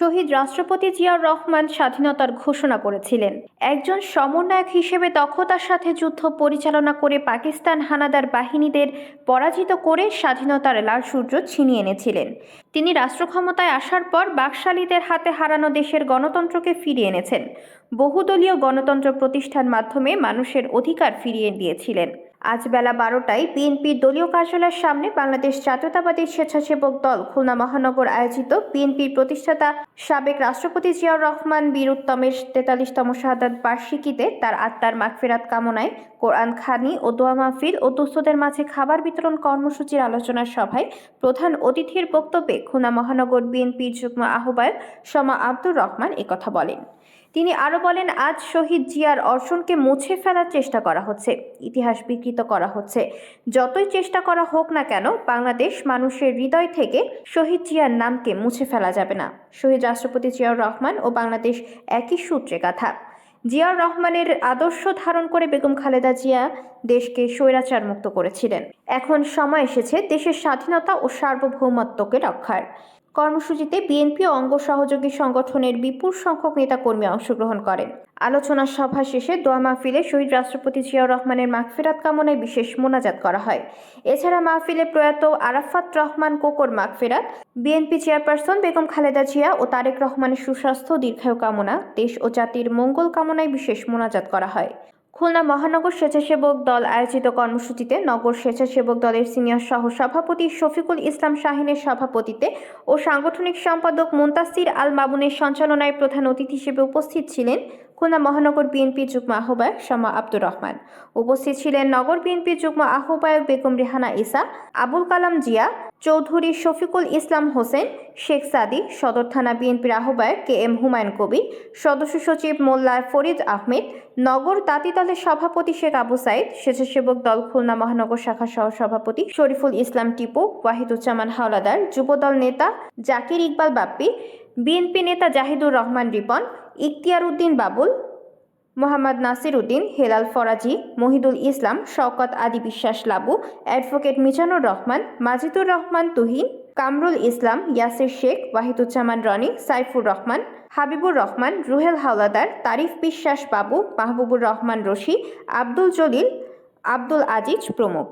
শহীদ রাষ্ট্রপতি জিয়াউর রহমান স্বাধীনতার ঘোষণা করেছিলেন। একজন সমন্বয়ক হিসেবে দক্ষতার সাথে যুদ্ধ পরিচালনা করে পাকিস্তান হানাদার বাহিনীদের পরাজিত করে স্বাধীনতার লাল সূর্য ছিনিয়ে এনেছিলেন। তিনি রাষ্ট্র ক্ষমতায় আসার পর বাকশালীদের হাতে হারানো দেশের গণতন্ত্রকে ফিরিয়ে এনেছেন। বহুদলীয় গণতন্ত্র প্রতিষ্ঠার মাধ্যমে মানুষের অধিকার ফিরিয়ে দিয়েছিলেন। আজ বেলা বারোটায় বিএনপির দলীয় কার্যালয়ের সামনে বাংলাদেশ জাতীয়তাবাদী স্বেচ্ছাসেবক দল খুলনা মহানগর আয়োজিত বিএনপির প্রতিষ্ঠাতা সাবেক রাষ্ট্রপতি জিয়াউর রহমান, বীর উত্তমের তেতাল্লিশতম শাহাদাত বার্ষিকীতে তার আত্মার মাগফিরাত কামনায় কোরআন খানি ও দোয়া মাহফিল ও দুস্থদের মাঝে খাবার বিতরণ কর্মসূচির আলোচনা সভায় প্রধান অতিথির বক্তব্যে খুলনা মহানগর বিএনপির যুগ্ম আহ্বায়ক সমা আব্দুর রহমান একথা বলেন। তিনি আরও বলেন, আজ শহীদ জিয়ার অর্জনকে মুছে ফেলার চেষ্টা করা হচ্ছে, ইতিহাস বিকৃত করা হচ্ছে। যতই চেষ্টা করা হোক না কেন, বাংলাদেশ মানুষের হৃদয় থেকে শহীদ জিয়ার নামকে মুছে ফেলা যাবে না। শহীদ রাষ্ট্রপতি জিয়াউর রহমান ও বাংলাদেশ একই সূত্রে গাথা। জিয়াউর রহমানের আদর্শ ধারণ করে বেগম খালেদা জিয়া দেশকে স্বৈরাচার মুক্ত করেছিলেন। এখন সময় এসেছে দেশের স্বাধীনতা ও সার্বভৌমত্বকে রক্ষার। কর্মসূচিতে বিএনপি অঙ্গ সহযোগী সংগঠনের বিপুল সংখ্যক নেতাকর্মী অংশগ্রহণ করেন। আলোচনা সভা শেষে দোয়া মাহফিলে শহীদ রাষ্ট্রপতি জিয়াউর রহমানের মাগফিরাত কামনায় বিশেষ মোনাজাত করা হয়। এছাড়া মাহফিলে প্রয়াত আরাফাত রহমান কোকর মাগফিরাত, বিএনপি চেয়ারপারসন বেগম খালেদা জিয়া ও তারেক রহমানের সুস্বাস্থ্য দীর্ঘায়ু কামনা, দেশ ও জাতির মঙ্গল কামনায় বিশেষ মোনাজাত করা হয়। খুলনা মহানগর স্বেচ্ছাসেবক দল আয়োজিত কর্মসূচিতে নগর স্বেচ্ছাসেবক দলের সিনিয়র সহ সভাপতি শফিকুল ইসলাম শাহিনের সভাপতিতে ও সাংগঠনিক সম্পাদক মুন্তাসির আল মামুনের সঞ্চালনায় প্রধান অতিথি হিসেবে উপস্থিত ছিলেন খুলনা মহানগর বিএনপি যুগ্ম আহ্বায়ক শামা আব্দুর রহমান। উপস্থিত ছিলেন নগর বিএনপি যুগ্ম আহ্বায়ক বেগম রেহানা ইসা, আবুল কালাম জিয়া, চৌধুরী শফিকুল ইসলাম হোসেন, শেখ সাদি, সদর থানা বিএনপির আহ্বায়ক কে এম হুমায়ুন কবির, সদস্য সচিব মোল্লা ফরিদ আহমেদ, নগর তাঁতিদলের সভাপতি শেখ আবু সাইদ, স্বেচ্ছাসেবক দল খুলনা মহানগর শাখা সহ সভাপতি শরীফুল ইসলাম টিপু, ওয়াহিদুজ্জামান হাওলাদার, যুবদল নেতা জাকির ইকবাল বাপ্পি, বিএনপি নেতা জাহিদুর রহমান রিপন ইখতিয়ার উদ্দিন বাবুল, মোহাম্মদ নাসির উদ্দিন হেলাল ফরাজি, মহিদুল ইসলাম, শওকত আদি বিশ্বাস লাবু, অ্যাডভোকেট মিজানুর রহমান, মাজিদুর রহমান তুহিন, কামরুল ইসলাম, ইয়াসির শেখ, ওয়াহিদুজ্জামান রনি, সাইফুর রহমান, হাবিবুর রহমান, রুহেল হাওলাদার, তারিফ বিশ্বাস বাবু, মাহবুবুর রহমান রশি, আব্দুল জলিল, আব্দুল আজিজ প্রমুখ।